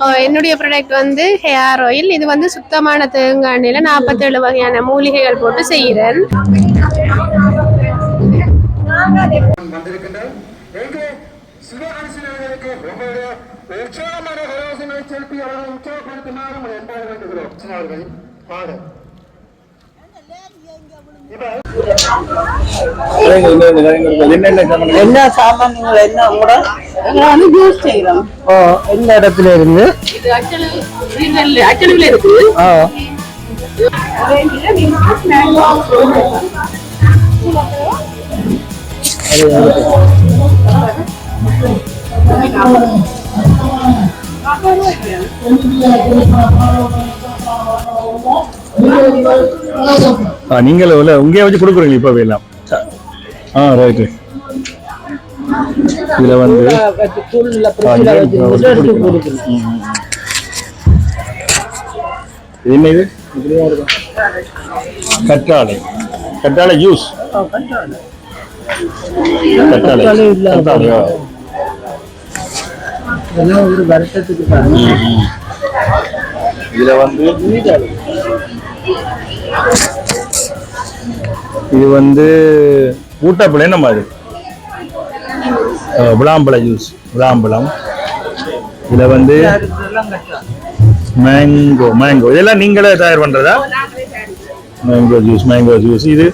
அஹ் என்னுடைய ப்ராடக்ட் வந்து hair oil இது வந்து சுத்தமான தேங்காய் எண்ணெயில நாற்பத்தேழு வகையான மூலிகைகள் போட்டு செய்கிறேன். உற்சாகமான செலுத்தி அவர்களை வேண்டுகிறோம். பாடு என்ன சாமான்கள் என்ன கூட எங்களை வந்து ஜூஸ் செய்யறோம் ஓ எந்த இடத்துல இருந்து இது அச்சலு அச்சலுவில் இருக்கு ஓ ஆ நீங்கள் இல்லை உங்கேயே வச்சு கொடுக்குறீங்க இப்போவே எல்லாம்? ஆ ரைட்டு இதில் வந்து என்ன இது? கற்றாழை. கற்றாழை ஜூஸ் கற்றாழை. கற்றாழையா இதெல்லாம் ஒரு வருஷத்துக்கு. இதுல வந்து இது வந்து ஊட்டப்பழம் என்ன மாதிரி? விளாம்பழ ஜூஸ் விளாம்பழம். இதுல வந்து மேங்கோ மேங்கோ இதெல்லாம் நீங்களே தயார் பண்றதா? மேங்கோ ஜூஸ் மேங்கோ ஜூஸ் இது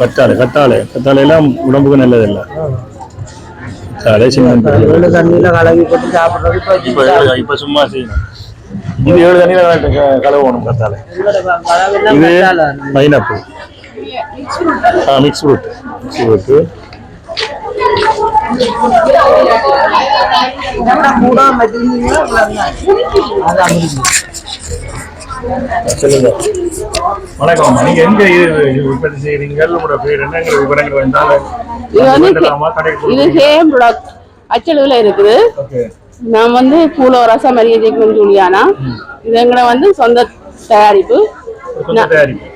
கத்தாழை கத்தாழை. கத்தாழை எல்லாம் உடம்புக்கு நல்லதில்லை. கத்தாழை சின்ன இப்ப சும்மா செய்யணும். இது ஏழு தண்ணியில கலவணும் கலவெல்லாம் இது பைனாப்பிள் ஆ மிக்ஸ் ஃப்ரூட் மிக்ஸ் ஃப்ரூட் கூட மத்திய அதான் முடியும் சொல்லுங்க. வணக்கம். நீங்க எங்க உற்பத்தி செய்யறீங்க உங்களோட பேர் என்னங்கிற விவரங்கள் வேண்டாம் இது சேம் ப்ராடக்ட் அச்சளவுல இருக்குது. ஓகே. நான் வந்து பூலோ ரச மரிய ஜெக்மன் ஜூலியானா. இது எங்களை வந்து சொந்த தயாரிப்பு.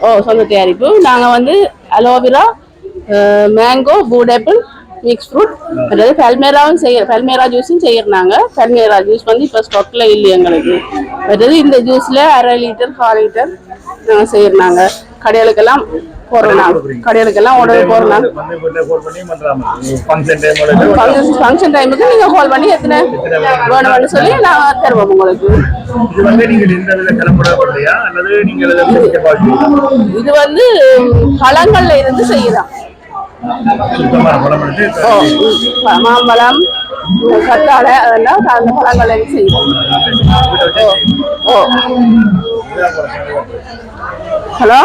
ஓ சொந்த தயாரிப்பு. நாங்கள் வந்து அலோவேரா மேங்கோ பூடேப்பிள் மிக்ஸ் ஃப்ரூட் அதாவது ஃபெல்மேராவும் செய்ய ஃபெல்மேரா ஜூஸும் செய்யறாங்க. ஃபெல்மேரா ஜூஸ் வந்து இப்போ ஸ்டாக்ல இல்லை எங்களுக்கு. அதாவது இந்த ஜூஸில் அரை லிட்டர் கால் லிட்டர் நாங்கள் செய்யறாங்க. கடைகளுக்கெல்லாம் போடுறோம் கடைகளுக்கெல்லாம் உடனே ல ஃபங்க்ஷன் டைமுக்கு நீங்க கால் பண்ணி எத்தனை வேணும்னு சொல்லி நான் தருவோம் உங்களுக்கு. இது வந்து பழங்கள்ல இருந்து செய்யலாம். மாம்பழம் கத்தாழை அதெல்லாம் அந்த பழங்கள்ல இருந்து செய்யலாம். ஓ ஹலோ?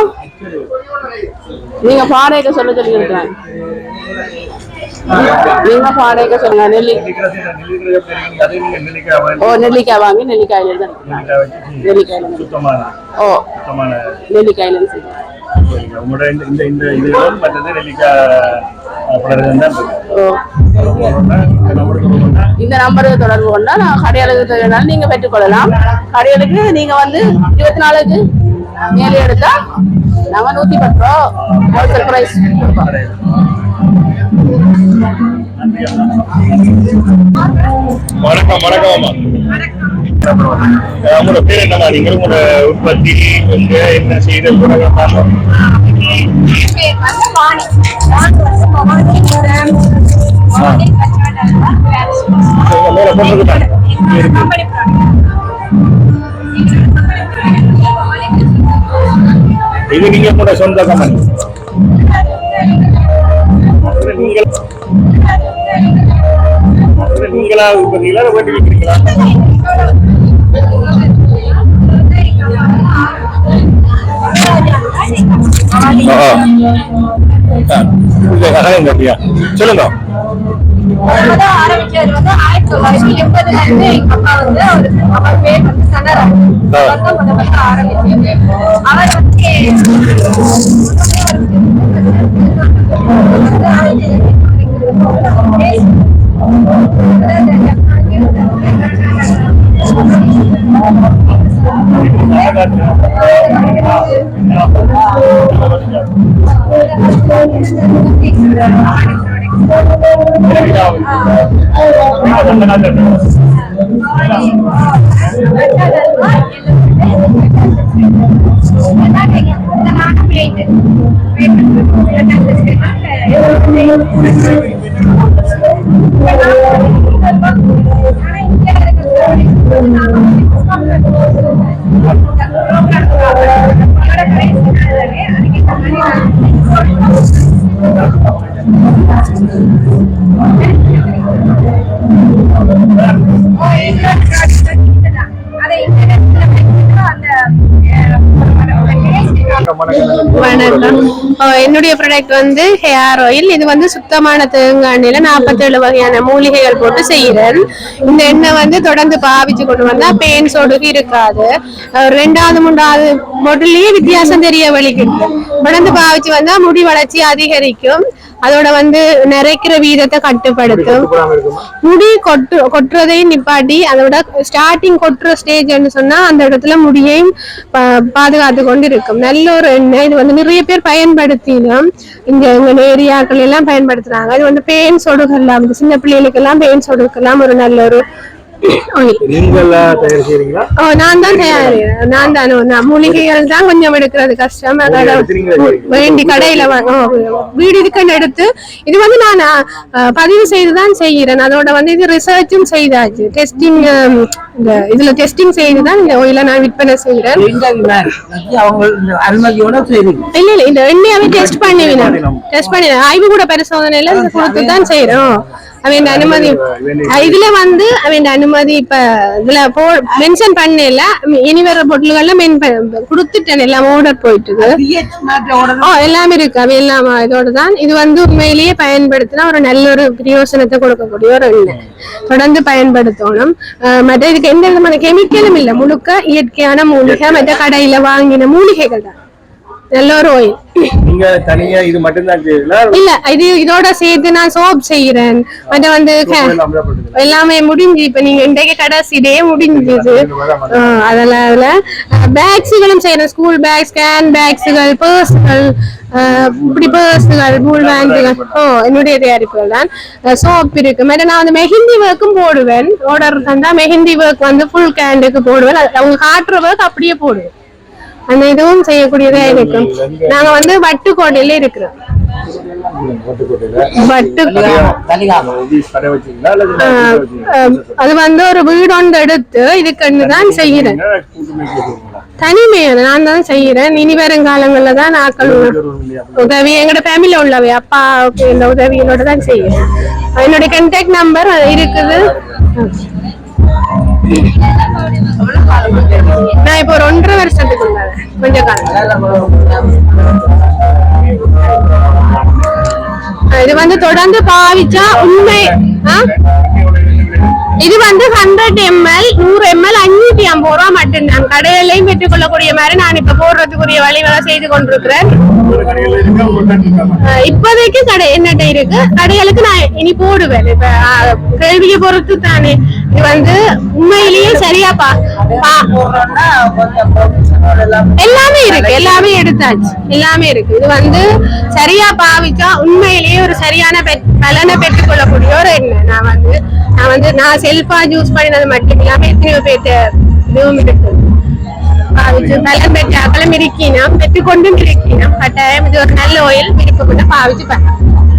நீங்க பானைக்கு சொல்ல சொல்லி இருக்கிறேன் நீங்க பானைக்கு சொல்லுங்க. நெல்லி நெல்லிக்காய் ஓ நெல்லிக்காய் வாங்கி நெல்லிக்காயில இருந்து. நெல்லிக்காயில சுத்தமான ஓ சுத்தமான நெல்லிக்காயில இருந்து. உங்களோட மற்றது இந்த நம்பருக்கு தொடர்பு கொண்டா நான் கடையாளுக்கு தேவைனாலும் நீங்க பெற்றுக்கொள்ளலாம். கடையாளுக்கு நீங்க வந்து இருபத்தி நாலுக்கு மேலே எடுத்தா நாங்க நூத்தி பத்து ரூபா ஹோல்சேல் பிரைஸ் வணக்கம் வணக்கம் அஹ் உங்களோட பேர் நீங்க உங்களோட உற்பத்தி எங்க என்ன மேல போட்டுருக்காங்க இது நீங்க கூட சொந்த கம்பெனி நீங்க நீங்களா உற்பத்திகளா இல்லை வேண்டி விற்கிறீங்களா கட்டியா சொல்லுங்க ஆரம்பிச்சது வந்து ஆயிரத்தி தொள்ளாயிரத்தி எண்பதுல இருந்து எங்க அப்பா வந்து அவரு அவர் பேர் வந்து சனராஜ் அவர் தான் முத முதல்ல ஆரம்பிச்சது அவர் வந்து ஆ வணக்கம் ஓ, என்னுடைய ப்ராடக்ட் வந்து ஹேர் ஆயில் இது வந்து சுத்தமான தேங்காய்ல நாற்பத்தேழு வகையான மூலிகைகள் போட்டு செய்கிறேன். இந்த எண்ணெய் வந்து தொடர்ந்து பாவிச்சு கொண்டு வந்தா பெயின் சொடுகு இருக்காது. ரெண்டாவது மூன்றாவது பொருள்லயே வித்தியாசம் தெரிய வழிக்கு தொடர்ந்து பாவிச்சு வந்தா முடி வளர்ச்சி அதிகரிக்கும். அதோட வந்து நிறைக்கிற வீதத்தை கட்டுப்படுத்தும். முடி கொட்டு கொட்டுறதையும் நிப்பாட்டி அதோட ஸ்டார்டிங் கொட்டுற ஸ்டேஜ்னு சொன்னா அந்த இடத்துல முடியையும் பாதுகாத்து கொண்டு இருக்கும். நல்ல ஒரு எண்ணெய். இது வந்து நிறைய பேர் பயன்படுத்தினோம் இங்க எங்க ஏரியாக்கள் எல்லாம் பயன்படுத்துறாங்க. இது வந்து பெயின் சொடுகெல்லாம் இந்த சின்ன பிள்ளைகளுக்கு எல்லாம் பெயின் சொடுக்கெல்லாம் ஒரு நல்ல ஒரு நான் தான் தயார் நான் தான் மூலிகைகள் தான் கொஞ்சம் எடுக்கிறது கஷ்டம். வேண்டி கடையில வீடு இதுக்குன்னு எடுத்து இது வந்து நான் பதிவு செய்து தான் செய்கிறேன். அதோட வந்து இது ரிசர்ச்சும் செய்தாச்சு. டெஸ்டிங் இந்த இதுல டெஸ்டிங் செய்து தான் இந்த oil-அ நான் விற்பனை அவங்க அனுமதியோட செய்றீங்க இல்ல இல்ல இந்த எண்ணெயாவே டெஸ்ட் பண்ணுவேன் டெஸ்ட் பண்ணி ஆய்வு கூட பரிசோதனையில கொடுத்து தான் செய்யறோம். அவன் அனுமதி இதுல வந்து அவன் அனுமதி இப்ப இதுல போ மென்ஷன் பண்ணல. இனி வர பொருள்கள்ல மென் கொடுத்துட்டேன். எல்லாம் ஆர்டர் போயிட்டு எல்லாமே இருக்கு. அவை எல்லாம் இதோட தான் இது வந்து உண்மையிலேயே பயன்படுத்தினா ஒரு நல்ல ஒரு பிரயோசனத்தை கொடுக்கக்கூடிய ஒரு எண்ணெய் தொடர்ந்து பயன்படுத்தணும். மற்ற இதுக்கு எந்த விதமான கெமிக்கலும் இல்லை. முழுக்க இயற்கையான மூலிகை மற்ற கடையில வாங்கின மூலிகைகள் தான். ஒரு oil. நீங்க தனியா இது மட்டும்தான் செய்வீங்களா இல்ல இது இதோட சேர்த்து நான் சோப் செய்யறேன் மற்ற வந்து எல்லாமே முடிஞ்சு இப்ப நீங்க இன்றைக்கு கடைசி டே முடிஞ்சது. அதெல்லாம் அதுல பேக்ஸுகளும் செய்யறேன் ஸ்கூல் பேக் ஸ்கேன் பேக்ஸுகள் பர்ஸ்கள் இப்படி பர்ஸ்கள் பூல் பேங்குகள் ஓ என்னுடைய தயாரிப்புகள் தான். சோப் இருக்கு. மற்ற நான் வந்து மெஹந்தி ஒர்க்கும் போடுவேன். ஆர்டர் தந்தா மெஹந்தி ஒர்க் வந்து ஃபுல் கேண்டுக்கு போடுவேன். அது அவங்க காட்டுற ஒர்க் அப்படியே போடுவேன். அந்த இதுவும் செய்யக்கூடியதா இருக்கும். நாங்க வந்து வட்டுக்கோட்டையில இருக்கிறோம். அது வந்து ஒரு வீடு ஒன்று எடுத்து இதுக்கு தான் செய்யறேன் தனிமையான நான் தான் செய்யறேன் இனி வரும் காலங்கள்ல தான் நாக்கள் உதவி எங்களோட ஃபேமிலில உள்ளவை. அப்பா இந்த உதவிகளோட தான் செய்யறேன் என்னுடைய கான்டாக்ட் நம்பர் இருக்குது. நான் இப்போ ஒரு ஒன்றரை வருஷத்துக்கு கொஞ்சம் காலம். இது வந்து தொடர்ந்து பாவிச்சா உண்மை இது வந்து ஹண்ட்ரட் எம்எல் நூறு எம்எல் அஞ்சூத்தி ஐம்பது ரூபா மட்டும்தான் கடையிலையும் பெற்றுக்கொள்ளக்கூடிய மாதிரி நான் இப்ப போடுறதுக்குரிய வழிவகை செய்து கொண்டிருக்கிறேன். இப்போதைக்கு கடை என்னட்ட இருக்கு? கடைகளுக்கு நான் இனி போடுவேன். இப்ப கேள்வியை பொறுத்து தானே. இது வந்து உண்மையிலேயே சரியா பா எல்லாமே இருக்கு எல்லாமே எடுத்தாச்சு எல்லாமே இருக்கு. இது வந்து சரியா பாவிச்சா உண்மையிலேயே ஒரு சரியான பெ- பலனை பெற்றுக்கொள்ளக்கூடிய ஒரு எண்ணெய் நான் வந்து நான் வந்து நான் செல்ஃபா யூஸ் பண்ணினது மட்டும் இல்லாம எத்தனையோ பேர்ட்ட இதுவும் இருக்கு. பாவிச்சு பலன் பெற்ற அகலம் இருக்கீனா பெற்றுக்கொண்டும் இருக்கீனா கட்டாயம் இது ஒரு நல்ல ஓயில் விருப்பம் பாவிச்சு பண்ணலாம்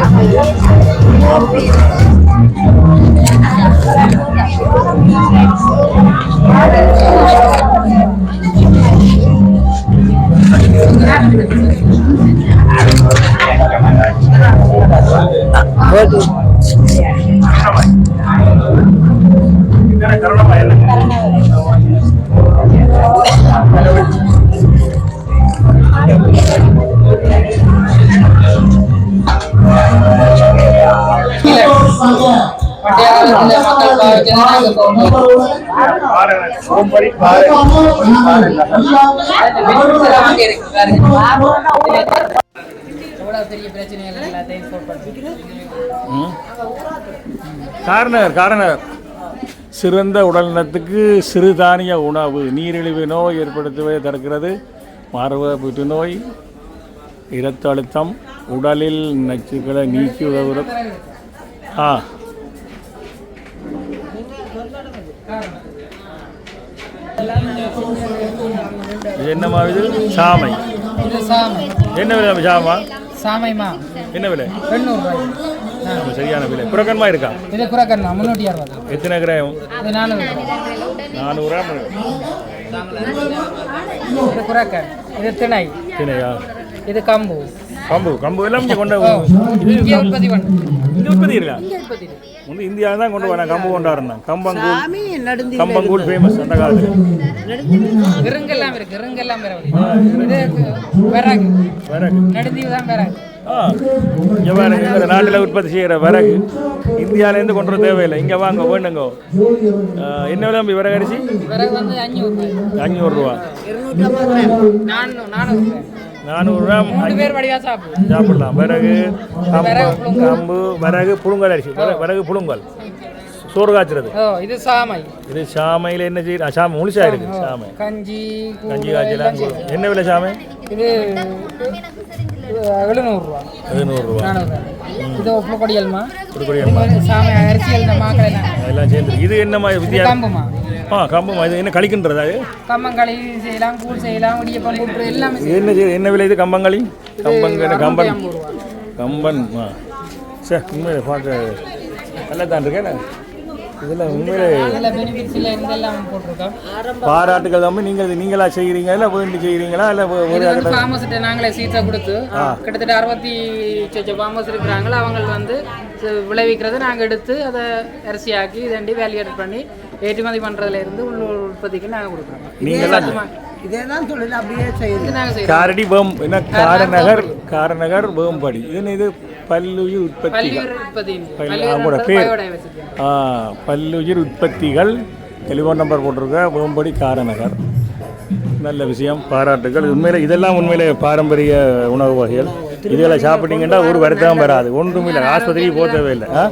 Ah, Olha. காரணர் காரணர். சிறந்த உடல்நலத்துக்கு சிறுதானிய உணவு. நீரிழிவு நோய் ஏற்படுத்துவதை தடுக்கிறது. மார்பக புற்றுநோய் இரத்த அழுத்தம் உடலில் நச்சுக்களை நீக்கி உதவுகிறது. ஆ. இது என்னம்மா இது? சாமை. என்ன விலை சாமா? சாமைமா என்ன விலை? எண்ணூறு சரியான விலை. புறக்கன்மா இருக்கா? இது குறைக்கண்ணா முந்நூற்றி அறுபது. எத்தனை கிராம் இது நானூறு. நானூறா இது குறைக்கன் இது திணை. தினையா இது கம்பு. கம்பு கம்பு எல்லாம் இங்கே கொண்டு இங்கே உற்பத்தி பண்ணு. இங்கே உற்பத்தி இருக்கா? வந்து இந்தியாவில் தான் கொண்டு வரேன் கம்பு கொண்டாடுறேன் கம்பங்கூழ் கம்பங்கூழ் ஃபேமஸ் அந்த காலத்தில். கிருங்கெல்லாம் இருக்கு கிருங்கெல்லாம் வேற இது விறகு. விறகு. நடுந்தீவு தான் விறகு. ஆ. இங்கே பாருங்க இந்த நாட்டில் உற்பத்தி செய்கிற விறகு. இந்தியாவிலேருந்து கொண்டு வர தேவையில்லை. இங்கே வாங்க வேண்டுங்க ஆ, என்ன விலை தம்பி விறகு அரிசி? விறகு வந்து அஞ்சூறு அஞ்சூறுரூவா நானூறுரூவா சாப்பிடலாம். விறகு கம்பு விறகு புழுங்கல். அரிசி. விறகு புழுங்கல். சோறு காய்ச்சறது ஓ இது சாமை. இது சாமையில் என்ன செய்ய சாமை முழுசா இருக்கு சாமை. கஞ்சி கஞ்சி எல்லாம் காய்ச்சலாம். என்ன விலை சாமை? இது எழுநூறுரூவா எழுநூறுரூவா இது ஒப்புல கொடியல்மா புதுக்குடி இது மாதிரி சாமை அரிசி மாக்களை அதெல்லாம் சேர்ந்து. இது என்ன மாதிரி வித்தியா கம்புமா. ஆ கம்பு இது என்ன கழிக்கின்றதா இது? கம்மங்களி செய்யலாம் கூழ் செய்யலாம் இடியப்பம் கூட்டு எல்லாமே என்ன செய்ய என்ன விலை இது கம்பங்களி கம்பங்க கம்பன்? கம்பன் ஆ. சே உண்மையில பார்க்க நல்லா தான் இருக்கேன் இதில் உண்மையிலே பாராட்டுகள் தான் நீங்கள் நீங்களா செய்கிறீங்க இல்லை வேண்டி செய்கிறீங்களா? இல்லை வந்து ஃபார்மஸ்கிட்ட நாங்களே சீட்டை கொடுத்து கிட்டத்தட்ட அறுபத்தி சொச்ச ஃபார்மஸ் இருக்கிறாங்களோ அவங்க வந்து விளைவிக்கிறத நாங்கள் எடுத்து அதை அரிசியாக்கி இதண்டி வேல்யூட் பண்ணி ஏற்றுமதி பண்ணுறதுல இருந்து உள்ளூர் உற்பத்திக்கு நாங்கள் கொடுக்குறோம். நீங்களாம் இதே தான் தொழில் அப்படியே செய்யுது. நாங்கள் காரடி வேம் என்ன காரநகர் காரநகர். வேம்படி. இது இது பல்லுயிர் உற்பத்திகள். அவங்களோட பேர். ஆ பல்லுயிர் உற்பத்திகள். டெலிஃபோன் நம்பர் போட்டிருக்க வேம்படி காரநகர். நல்ல விஷயம் பாராட்டுகள். உண்மையில இதெல்லாம் உண்மையிலே பாரம்பரிய உணவு வகைகள். இதெல்லாம் சாப்பிட்டீங்கன்னா ஒரு வருத்தம் வராது. ஒன்றும் இல்லை. ஆஸ்பத்திரிக்கு போக தேவையில்லை ஆ?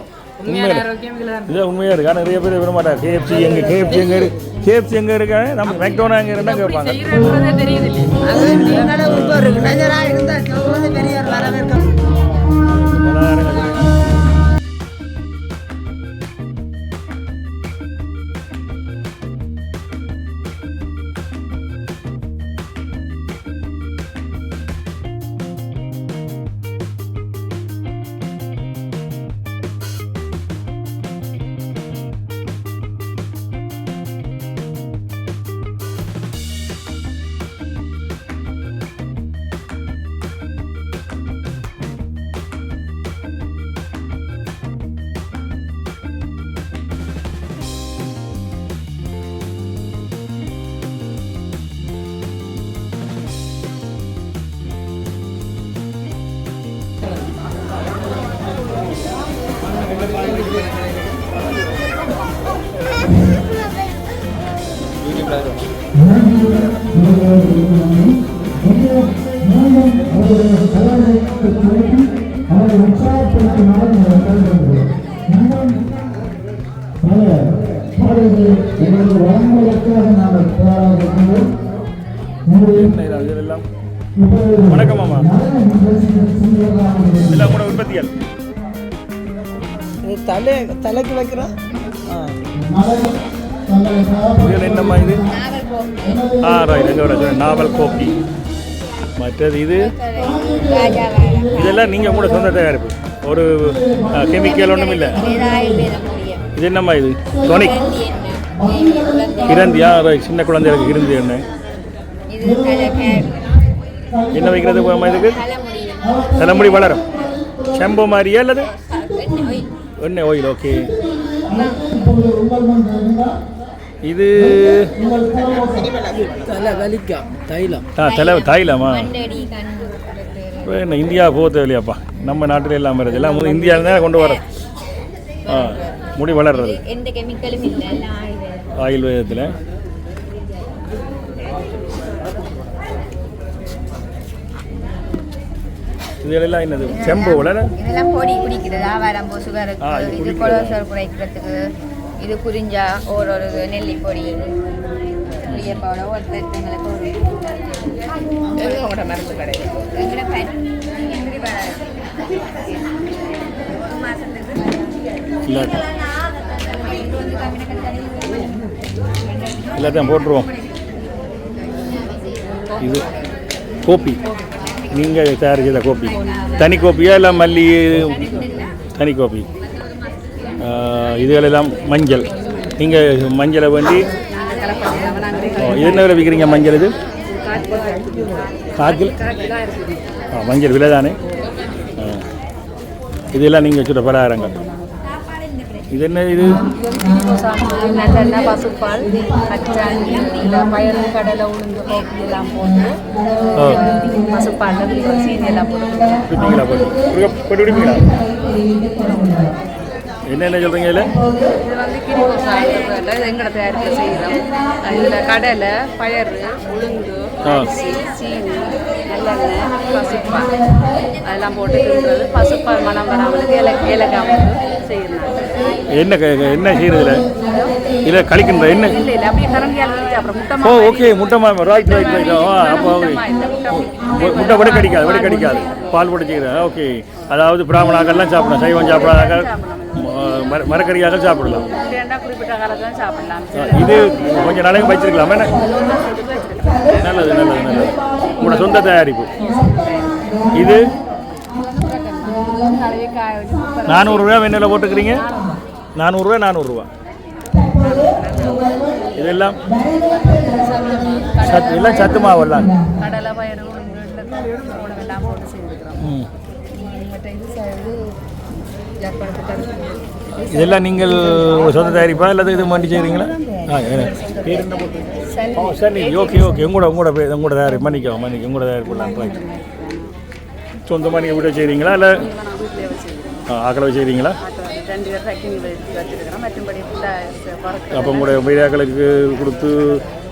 உண்மையில. ஆரோக்கியம் இதில் இது உண்மையாக இருக்கு. ஆனால் நிறைய பேர் விட மாட்டாங்க கேஎஃப்சி எங்கே கேஎஃப்சி எங்கே இருக்கு கேஎஃப்சி எங்கே இருக்கு? நம்ம மெக்டோனா எங்கே இருந்தால் கேட்பாங்க. செய்கிறன்றதே தெரியுது இல்லையா அது நீங்களே ஒரு இளைஞராக இருந்தால் சொல்வது பெரிய ஒரு வரவேற்க என்ன இது? வணக்கம் மாமா உற்பத்திகள் தலை தலைக்கு வைக்கிறோம் என்னம்மா இது ஆ ரைட் எங்கே நாவல் கோப்பி மற்றது இது. இதெல்லாம் நீங்கள் கூட சொந்த தயாரிப்பு. ஒரு கெமிக்கல் ஒன்றும் இல்லை. இது என்னம்மா இது? டோனிக் கிரந்தியா? ரைட் சின்ன குழந்தைகளுக்கு கிருந்தி என்ன? என்ன வைக்கிறது இதுக்கு? தலைமுடி வளரும். செம்பு மாதிரியா அல்லது எண்ணெய் ஆயில் ஓகே இது தலை தைலம். ஆ தலை தைலமா? இப்ப என்ன இந்தியா போக தேவையில்லையாப்பா? நம்ம நாட்டில் எல்லாம் வருது. எல்லாம் இந்தியாவில் தான் கொண்டு வர. ஆ முடி வளர்றது. எந்த கெமிக்கலும் இல்லை. எல்லாம் ஆயுர்வேதம். ஆயுர்வேதத்தில். இதெல்லாம் என்னது? செம்பு வளர? இதெல்லாம் பொடி குடிக்கிறது. ஆவாரம் சுகருக்கு இது. கொலஸ்ட்ரால் குறைக்கிறதுக்கு. இது குறிஞ்சா ஒரு ஒரு நெல்லி பொடி புளியம்பாவோட ஒருத்தங்களுக்கு ஒரு எங்களோட மருந்து கடை எங்களோட எப்படி எல்லாத்தையும் போட்டுருவோம் இது கோப்பி நீங்கள் தயார் செய்த கோப்பி தனி கோப்பியா இல்லை மல்லி தனி கோப்பி இதுகளெல்லாம் மஞ்சள் நீங்கள் மஞ்சளை வேண்டி இது என்ன விலை விற்கிறீங்க மஞ்சள் இது காக்கில் ஆ மஞ்சள் விலை தானே இதெல்லாம் நீங்கள் வச்சுட்ட பலகாரங்கள் இது என்ன இது நல்லெண்ணெய் பசுப்பால் பச்சாணி பயறு கடலை உளுந்து கோப்பி எல்லாம் போட்டு பசுப்பால் சீனி எல்லாம் போட்டு போட்டு குடிக்க- குடிப்பீங்களா என்னென்ன சொல்கிறீங்க இதில் இது வந்து சாப்பிட்றதில்ல இது எங்கட தயாரிப்பில் செய்கிறோம் இதில் கடலை பயறு உளுந்து. அரிசி சீனி நல்லெண்ணெய் பசுப்பால் அதெல்லாம் போட்டு கிண்டுறது பசுப்பால் மனம் வராமல் ஏல ஏலக்காய் போட்டு செய்யணும் என்ன என்ன செய்கிறதுல இல்லை கழிக்கின்ற என்ன இல்லை இல்லை அப்படியே கரண்டியால் வச்சு அப்புறம் முட்டை ஓ ஓகே முட்டை மா ரைட் ரைட் ரைட் அப்போ முட்டை கூட கடிக்காது விட கடிக்காது பால் போட்டு செய்கிறேன் ஓகே அதாவது பிராமணாக்கள்லாம் சாப்பிடலாம் சைவம் சாப்பிடாதாக்க மர மரக்கறியாக சாப்பிடலாம். இது கொஞ்சம் நாளைக்கு வச்சிருக்கலாம் நல்லது நல்லது நல்லது. உங்களோட சொந்த தயாரிப்பு. இது? நானூறுரூவா வெண்ணில் போட்டுக்கிறீங்க. நானூறுரூவா நானூறுரூவா இதெல்லாம் சத்து எல்லாம் சத்து உணவு எல்லாம் ம். இதெல்லாம் நீங்கள் சொந்த தயாரிப்பா அல்லது இது மாட்டி செய்கிறீங்களா ஆ சரி. Okay okay. உங்களோட உங்களோட பேர் உங்களோட தயாரிப்பு. மன்னிக்கோ மன்னிக்க உங்களோட தயாரிப்பு ரைட் சொந்தமாக நீங்கள் வீட்டை செய்கிறீங்களா இல்லை? வீட்டிலே ஆ, ஆக்களை செய்கிறீங்களா அப்போ உங்களுடைய மீடியாக்களுக்கு கொடுத்து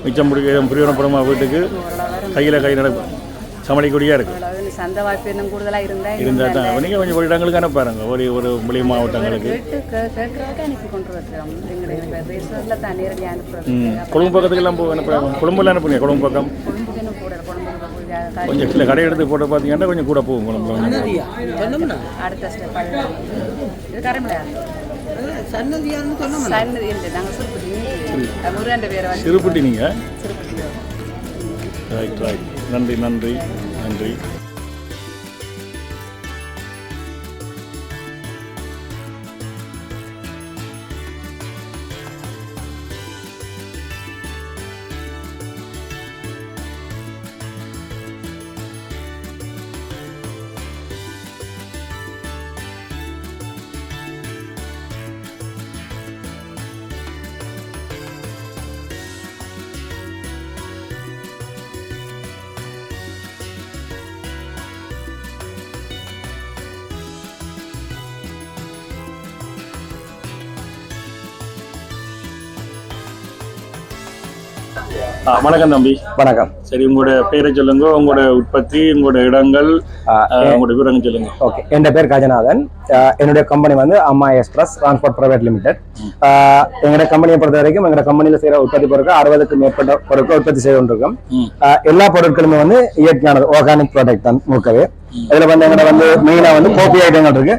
மிச்சம் முடிக்க பிரியோனப்புறமா வீட்டுக்கு? கையில் கை நடக்கும். சமாளிக்கூடியாக இருக்குது சந்தை வாய்ப்பு இன்னும் கூடுதலாக இருந்தால் இருந்தால் தான். நீங்கள் கொஞ்சம் ஒரு இடங்களுக்கு அனுப்பாருங்க ஒரு ஒரு வெளி மாவட்டங்களுக்கு. கொழும்பு பக்கத்துக்கெல்லாம் போக அனுப்புகிறாங்க கொழும்புல அனுப்புங்க கொழும்பு பக்கம்? கொஞ்சம் சில கடை எடுத்து போட்டு பார்த்தீங்கன்னா கொஞ்சம் கூட போகும் கொழும்புல அடுத்த ஸ்டெப் இது கரமில்ல சன்னதியான்னு சொன்னோம்னா? சன்னதி இல்லை. நாங்கள் சுருப்பட்டி முருகன் பேரை வந்து சிறுபுட்டி நீங்கள் சுருப்பட்டி ரைட் ரைட் நன்றி நன்றி நன்றி. வணக்கம் தம்பி. வணக்கம். சரி உங்களோட பேரை சொல்லுங்க உங்களோட உற்பத்தி உங்களோட இடங்கள் உங்களோட விவரங்கள் சொல்லுங்க. ஓகே என் பேர் கஜநாதன். என்னுடைய கம்பெனி வந்து அம்மா எக்ஸ்பிரஸ் டிரான்ஸ்போர்ட் பிரைவேட் லிமிடெட் எங்களுடைய கம்பெனியை பொறுத்த வரைக்கும் எங்களுடைய கம்பெனியில் செய்கிற உற்பத்தி பொருட்கள் அறுபதுக்கு மேற்பட்ட பொருட்கள் உற்பத்தி செய்து கொண்டிருக்கோம். எல்லா பொருட்களுமே வந்து இயற்கையானது ஆர்கானிக் ப்ராடக்ட் தான் மூக்கவே. இதுல வந்து எங்களை வந்து மெயினா வந்து கோப்பி ஐட்டங்கள் இருக்கு.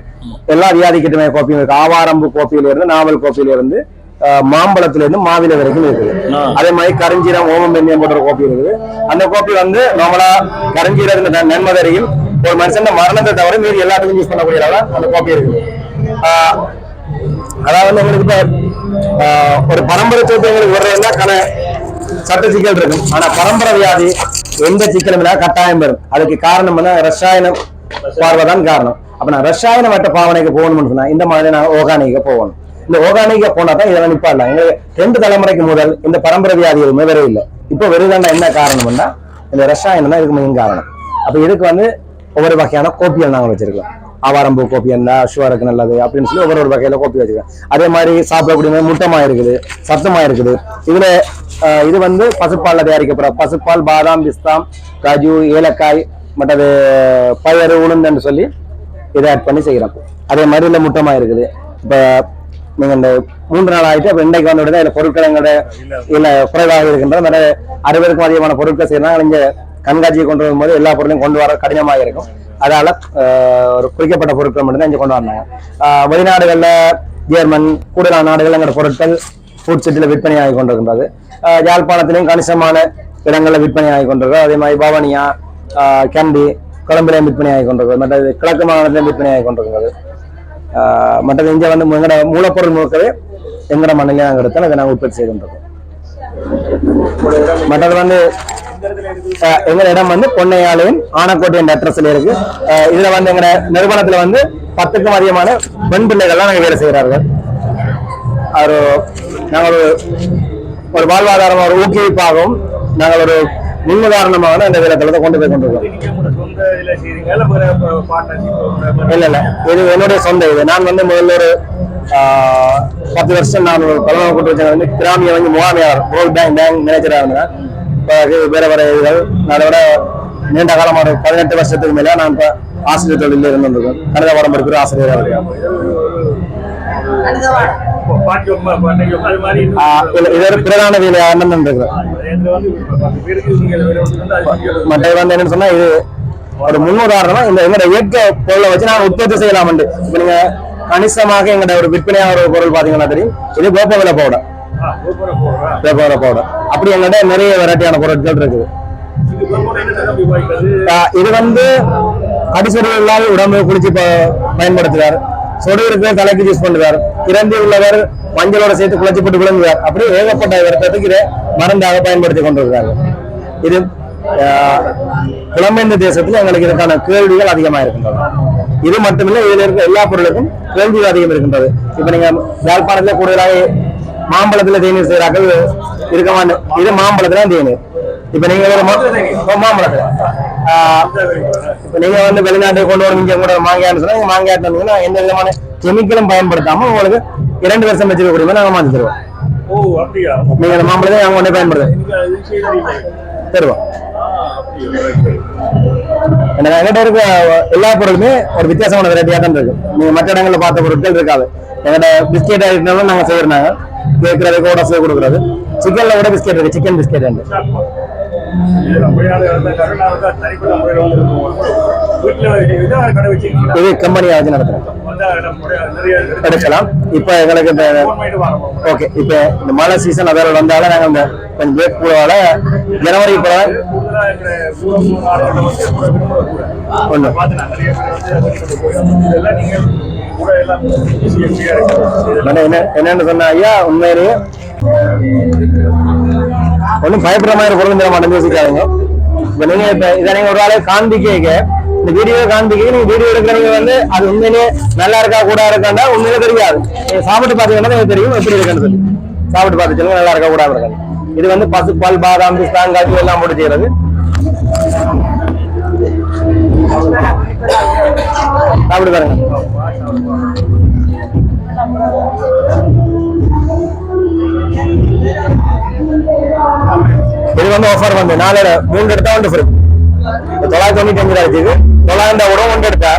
எல்லா வியாதிக்கிட்டுமே கோப்பியும் இருக்கு. ஆவாரம்பு கோப்பியில இருந்து நாவல் கோப்பியில இருந்து மாம்பழத்துல இருந்து மாவில வரைக்கும் இருக்குது. அதே மாதிரி கருஞ்சீரம் ஓமம் வெந்தயம் போன்ற கோப்பி இருக்குது. அந்த கோப்பி வந்து நம்மளா கருஞ்சீரம் நன்மதரையும் ஒரு மனுஷன் மரணத்தை தவிர மீறி எல்லாத்துக்கும் யூஸ் பண்ணக்கூடிய அந்த கோப்பி இருக்குது. அதாவது வந்து எங்களுக்கு இப்ப ஒரு பரம்பரை சொத்து எங்களுக்கு வர்றதுனா கன சட்ட சிக்கல் இருக்கும். ஆனா பரம்பரை வியாதி எந்த சிக்கலும் இல்லாத கட்டாயம் வரும். அதுக்கு காரணம் வந்து ரசாயன பார்வைதான் காரணம். அப்ப நான் ரசாயன வட்ட பாவனைக்கு போகணும்னு சொன்னா இந்த மாதிரி நான் ஓகானிக்க போகணும். இந்த ஓகானிக்க போனா தான் இதெல்லாம் நிப்பாடலாம் எங்களுக்கு ரெண்டு தலைமுறைக்கு முதல் இந்த பரம்பரை வியாதி எதுவுமே வரவே இல்லை. இப்போ வெறுதாண்டா என்ன காரணம்னா இந்த ரசாயனம் தான் இதுக்கு மெயின் காரணம். அப்ப இதுக்கு வந்து ஒவ்வொரு வகையான கோப்பிகள் நாங்கள் வச்சிருக்கோம். ஆவாரம்பூ கோப்பி என்ன சுவருக்கு நல்லது அப்படின்னு சொல்லி ஒவ்வொரு ஒரு வகையில கோப்பி வச்சிருக்கோம். அதே மாதிரி சாப்பிடக்கூடிய முட்டமா இருக்குது சத்தமா இருக்குது. இதுல இது வந்து பசுப்பால்ல தயாரிக்கப்படுற பசுப்பால் பாதாம் பிஸ்தாம் காஜு ஏலக்காய் மற்றது பயறு உளுந்துன்னு சொல்லி இதை ஆட் பண்ணி செய்கிறோம் அதே மாதிரி இந்த முட்டமா இருக்குது. இப்போ நீங்க இந்த மூன்று நாள் ஆயிட்டு அப்ப இன்றைக்கு வந்து விடுதா இல்ல பொருட்கள் எங்களோட இல்ல குறைவாக இருக்கின்ற நிறைய அறுபதுக்கும் அதிகமான பொருட்கள் செய்யலாம் நீங்க கண்காட்சியை கொண்டு வரும்போது எல்லா பொருளையும் கொண்டு வர கடினமாக இருக்கும். அதால ஒரு குறிக்கப்பட்ட பொருட்கள் மட்டும்தான் இங்க கொண்டு வந்தாங்க வெளிநாடுகள்ல ஜெர்மன் கூடுதலான நாடுகள் எங்களோட பொருட்கள் ஃபுட் சிட்டில விற்பனையாகி கொண்டிருக்கின்றது. யாழ்ப்பாணத்திலையும் கணிசமான இடங்களில் விற்பனை ஆகி கொண்டிருக்கிறது. அதே மாதிரி பவானியா கேண்டி கண்டி விற்பனை ஆகி கொண்டிருக்கிறது. மற்றது கிழக்கு மாநிலத்திலையும் விற்பனையாகி கொண்டிருக்கிறது. மற்றது இங்கே வந்து எங்களோட மூலப்பொருள் முழுக்கவே எங்கட மண்ணிலே நாங்கள் எடுத்தோம் அதை நாங்கள் உற்பத்தி செய்கின்றோம் மற்றது வந்து எங்களோட இடம் வந்து பொன்னையாலையும் ஆனக்கோட்டை என்ற அட்ரஸ்ல இருக்கு இதுல வந்து எங்க நிறுவனத்துல வந்து பத்துக்கும் அதிகமான பெண் பிள்ளைகள்லாம் நாங்கள் வேலை செய்கிறார்கள் ஒரு நாங்கள் ஒரு ஒரு வாழ்வாதாரம் ஒரு ஊக்குவிப்பாகவும் நாங்கள் ஒரு முன்னுதாரணமாக தான் இந்த வேலைத்தளத்தை கொண்டு போய் இதுல செய்றீங்க இல்ல இல்ல இது என்னுடைய சொந்த இது. நான் வந்து முதல்ல ஒரு பத்து வருஷம் நான் ஒரு பலமாக கூட்டு வந்து கிராமிய வங்கி முகாமையாளர் வேர்ல்ட் பேங்க் பேங்க் மேனேஜராக இருந்தேன். வேற வேற இதுகள். நான் அதோட நீண்ட காலமாக ஒரு பதினெட்டு வருஷத்துக்கு மேல நான் இப்போ ஆசிரியர் தொழிலில் இருந்திருக்கேன் கணித பாடம் படிக்கிற ஆசிரியராக இருக்கேன். பாட்டி ஆஹ், இல்ல இது ஒரு பிரதான வேலையாக இருக்கிறேன் மற்ற வந்து வந்து என்னன்னு சொன்னா இது ஒரு முன்னுதாரணமா இந்த எங்களோட இயற்கை பொருளை வச்சு நான் உற்பத்தி செய்யலாம் இப்ப நீங்க கணிசமாக எங்களோட ஒரு விற்பனையாக ஒரு பொருள் பாத்தீங்கன்னா தெரியும் இது கோப்பவில பவுடர் ஆ சூப்பரா பவுடர் அப்படி எங்கள்கிட்ட நிறைய வெரைட்டியான பொருட்கள் இருக்குது இது ஆஹ் இது வந்து அடிசொடர் இல்லாத உடம்பு குளிச்சு பயன்படுத்துறாரு. பயன்படுத்துவார் தலைக்கு யூஸ் பண்ணுவார். இறந்து உள்ளவர் மஞ்சளோட சேர்த்து குளச்சிப்பட்டு போட்டு விழுங்குவார். அப்படி ஏகப்பட்ட வருத்தத்துக்கு இதை மருந்தாக பயன்படுத்தி கொண்டிருக்கிறாங்க இது ஆஹ், புலம்பெயர்ந்த தேசத்துல எங்களுக்கு இதற்கான கேள்விகள் அதிகமா இருக்கின்றன இது மட்டுமில்லை இதுல இருக்க எல்லா பொருளுக்கும் கேள்விகள் அதிகம் இருக்கின்றது. இப்ப நீங்க யாழ்ப்பாணத்துல கூடுதலாக மாம்பழத்துல தேநீர் செய்கிறார்கள். இருக்க இது மாம்பழத்துல தேநீர். இப்ப நீங்க ஒரு மா- ஓ, மாம்பழத்துல ஆஹ், இப்ப நீங்க வந்து வெளிநாட்டுக்கு கொண்டு வரும் இங்க கூட மாங்காய்னு சொன்னா நீங்க மாங்காய் தந்தீங்கன்னா எந்த விதமான கெமிக்கலும் பயன்படுத்தாம உங்களுக்கு இரண்டு வருஷம் வச்சிருக்க கூட நாங்க மாத்தி தருவோம். ஓ அப்படியா? நீங்க அந்த மாம்பழத்தை நாங்க கொண்டே செய்யறீங்க தருவோம். எங்கிட்ட இருக்க எல்லா பொருளுமே ஒரு வித்தியாசமான வெரைட்டியா தான் இருக்கு. நீங்க மற்ற இடங்கள்ல பார்த்த பொருட்கள் இருக்காது. எங்கிட்ட பிஸ்கெட் இருந்தாலும் நாங்க செய்யறாங்க கேட்கறது கூட செய்ய கொடுக்குறது. சிக்கன்ல கூட பிஸ்கெட் இருக்கு சிக்கன் பிஸ்கெட் இது கம்பெனியா வச்சு நடத்துறேன். எடுக்கலாம். இப்ப எங்களுக்கு இந்த ஓகே இப்ப இந்த மழை சீசன் அதோட வந்தாலும் நாங்க இந்த கொஞ்சம் பிரேக் போடுவால ஜனவரி போல ஒண்ணு. என்ன என்னன்னு சொன்னா ஐயா உண்மையிலேயே ஒன்றும் பயப்படுற மாதிரி பொருள் தர மாட்டேன் யோசிக்காதீங்க. இப்போ நீங்க இப்போ இதை நீங்க ஒரு ஆளை காண்பிக்க இந்த வீடியோ காண்பிக்க நீங்க வீடியோ எடுக்கிறவங்க வந்து அது உண்மையிலேயே நல்லா இருக்கா கூட இருக்காண்டா உண்மையிலே தெரியாது. நீங்கள் சாப்பிட்டு பார்த்தீங்கன்னா எனக்கு தெரியும் எப்படி இருக்குன்னு சொல்லி சாப்பிட்டு பார்த்து சொல்லுங்க நல்லா இருக்கா கூட இருக்காங்க இது வந்து பசு பால் பாதாம் பிஸ்தான் காய்ச்சி எல்லாம் போட்டு செய்யறது. சாப்பிட்டு பாருங்க. இது வந்து ஆஃபர் வந்து நாலு மூணு எடுத்தா வந்து ஃப்ரீ தொள்ளாயிரத்தி தொண்ணூத்தி அஞ்சு ரூபாய்க்கு தொள்ளாயிரம் ரூபாய் கூட ஒன்று எடுத்தா.